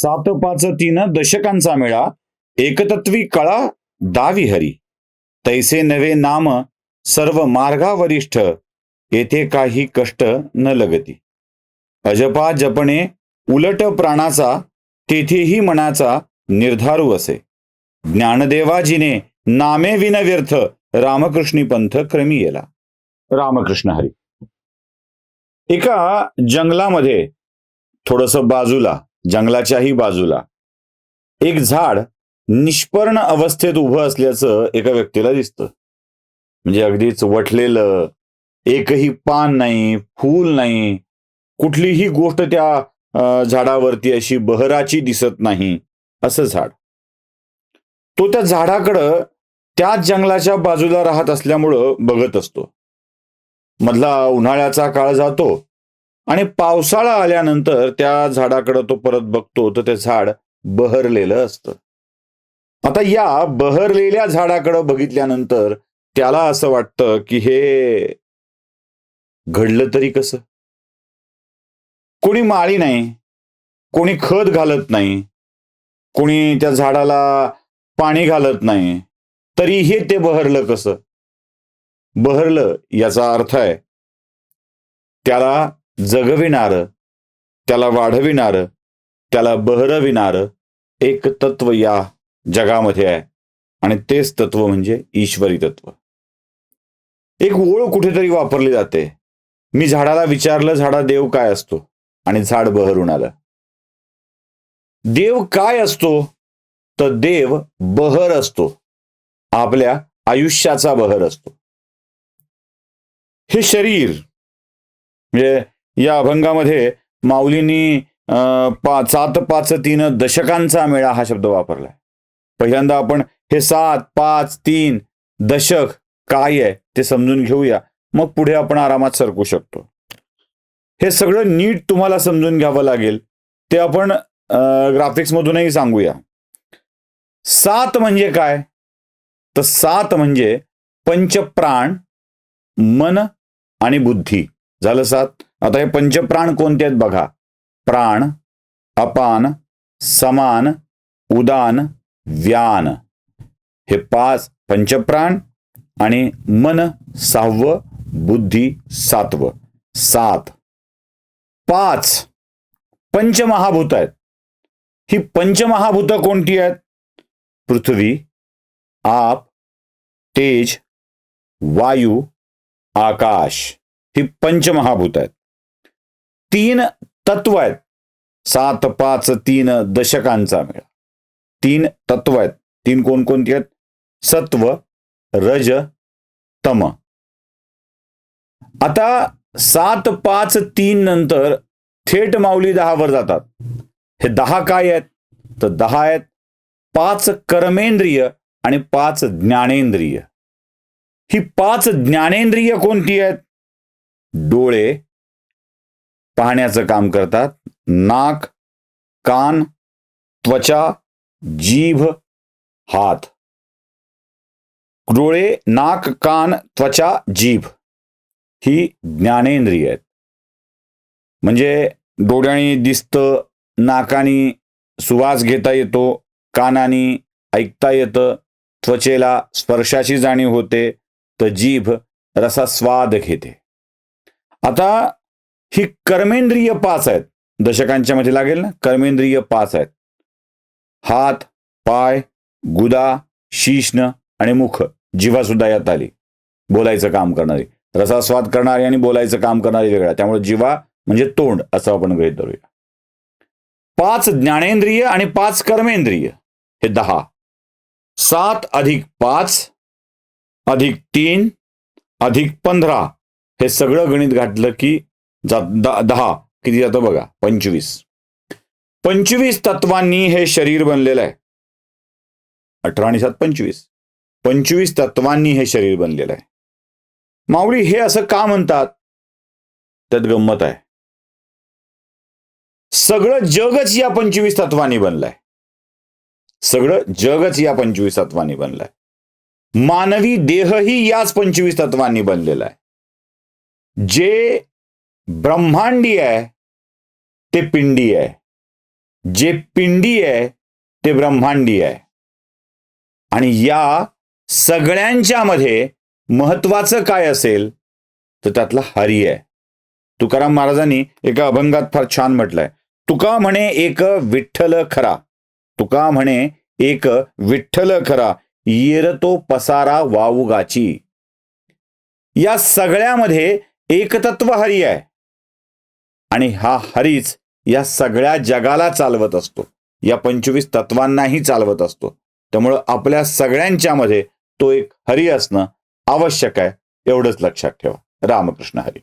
सात पाच तीन दशकांचा मेळा एकतत्वी कळा दावी हरी. तैसे नवे नाम सर्व मार्गा वरिष्ठ येथे काही कष्ट न लगती. अजपा जपणे उलट प्राणाचा तेथेही मनाचा निर्धारू असे. ज्ञानदेवाजीने नामे विनव्यर्थ रामकृष्णी पंथ क्रमी येला. रामकृष्ण हरी. एका जंगलामध्ये थोडस बाजूला जंगलाच्याही बाजूला. एक झाड निष्पर्ण अवस्थेत उभं असल्याचं एका व्यक्तीला दिसतं. म्हणजे अगदीच वठलेलं एकही पान नाही फूल नाही कुठलीही गोष्ट त्या झाडावरती अशी बहराची दिसत नाही असं झाड. तो त्या झाडाकडं त्याच जंगलाच्या बाजूला राहत असल्यामुळं बघत असतो. मधला उन्हाळ्याचा काळ जातो आणि पावसाळा आल्यानंतर त्या झाडाकडं तो परत बघतो तर ते झाड बहरलेलं असतं. आता या बहरलेल्या झाडाकडं बघितल्यानंतर त्याला असं वाटतं की हे घडलं तरी कसं? कोणी माळी नाही कोणी खत घालत नाही कोणी त्या झाडाला पाणी घालत नाही तरीही ते बहरलं कसं? बहरलं याचा अर्थ आहे त्याला जगविणार त्याला वाढविणार त्याला बहरविणार एक तत्व या जगामध्ये आहे. आणि तेच तत्व म्हणजे ईश्वरी तत्व. एक ओळ कुठेतरी वापरली जाते. मी झाडाला विचारलं झाडा देव काय असतो? आणि झाड बहरून आलं. देव काय असतो? तर देव बहर असतो. आपल्या आयुष्याचा बहर असतो. हे शरीर म्हणजे या अभंगामध्ये माऊलींनी पा सात पाच तीन दशकांचा मेळा हा शब्द वापरलाय. पहिल्यांदा आपण हे सात पाच तीन दशक काय आहे ते समजून घेऊया. मग पुढे आपण आरामात सरकू शकतो. हे सगळं नीट तुम्हाला समजून घ्यावं लागेल. ते आपण ग्राफिक्समधूनही सांगूया. सात म्हणजे काय? तर सात म्हणजे पंचप्राण मन आणि बुद्धी. झालं सात? आता हे पंचप्राण कोणते आहेत बघा? प्राण अपान समान उदान व्यान. हे पाच पंचप्राण आणि मन सहावं बुद्धी सातवं. सात. पाच पंचमहाभूत आहेत. ही पंचमहाभूत कोणती आहेत? पृथ्वी आप तेज वायू आकाश. ही पंचमहाभूत आहेत. तीन तत्व आहेत. सात पाच तीन दशकांचा मेळा. तीन तत्व आहेत. तीन कोणकोणती आहेत? सत्व रज तम. आता सात पाच तीन नंतर थेट माऊली दहावर जातात. हे दहा काय आहेत? तर दहा आहेत पाच कर्मेंद्रिय आणि पाच ज्ञानेंद्रिय. ही पाच ज्ञानेंद्रिय कोणती आहेत? डोळे पाहण्याचं काम करतात. नाक कान त्वचा जीभ हात. डोळे नाक कान त्वचा जीभ ही ज्ञानेंद्रिय आहेत. म्हणजे डोळ्याने दिसतं नाकाने सुवास घेता येतो कानाने ऐकता येतं त्वचेला स्पर्शाची जाणीव होते तर जीभ रसास्वाद घेते. आता ही कर्मेंद्रिय पाच आहेत. दशकांच्या मध्ये लागेल ना? कर्मेंद्रिय पाच आहेत. हात पाय गुदा शीष्ण आणि मुख जिव्हा सुद्धा यात आली. बोलायचं काम करणारी. रसास्वाद करणारी आणि बोलायचं काम करणारी वेगळा त्यामुळे जिवा म्हणजे तोंड असं आपण गृहित धरूया. पाच ज्ञानेंद्रिय आणि पाच कर्मेंद्रिय. हे दहा. सात अधिक पाच अधिक तीन अधिक पंधरा. हे सगळं गणित घातलं की दहा. किती जातं बघा? पंचवीस. पंचवीस तत्वांनी हे शरीर बनलेलं आहे. अठरा आणि सात पंचवीस. पंचवीस तत्वांनी हे शरीर बनलेलं आहे. माऊली हे असं का म्हणतात? त्यात गंमत आहे. सगळं जगच या पंचवीस तत्वांनी बनलंय. सगळं जगच या पंचवीस तत्वांनी बनलंय. मानवी देहही याच पंचवीस तत्वांनी बनलेला आहे. जे ब्रह्मांडी आहे ते पिंडी आहे जे पिंडी आहे ते ब्रह्मांडी आहे आणि या सगळ्यांच्या मध्ये महत्वाचं काय असेल तर त्यातला हरी आहे तुकाराम महाराजांनी एका अभंगात फार छान म्हटलंय तुका म्हणे एक विठ्ठल खरा तुका म्हणे एक विठ्ठल खरा येरतो पसारा वावुगाची या सगळ्यामध्ये एकतत्व हरी आहे आणि हा हरीच या सगळ्या जगाला चालवत असतो. या पंचवीस तत्वांनाही चालवत असतो. त्यामुळं आपल्या सगळ्यांच्या मध्ये तो एक हरी असणं आवश्यक आहे एवढंच लक्षात ठेवा. रामकृष्ण हरी.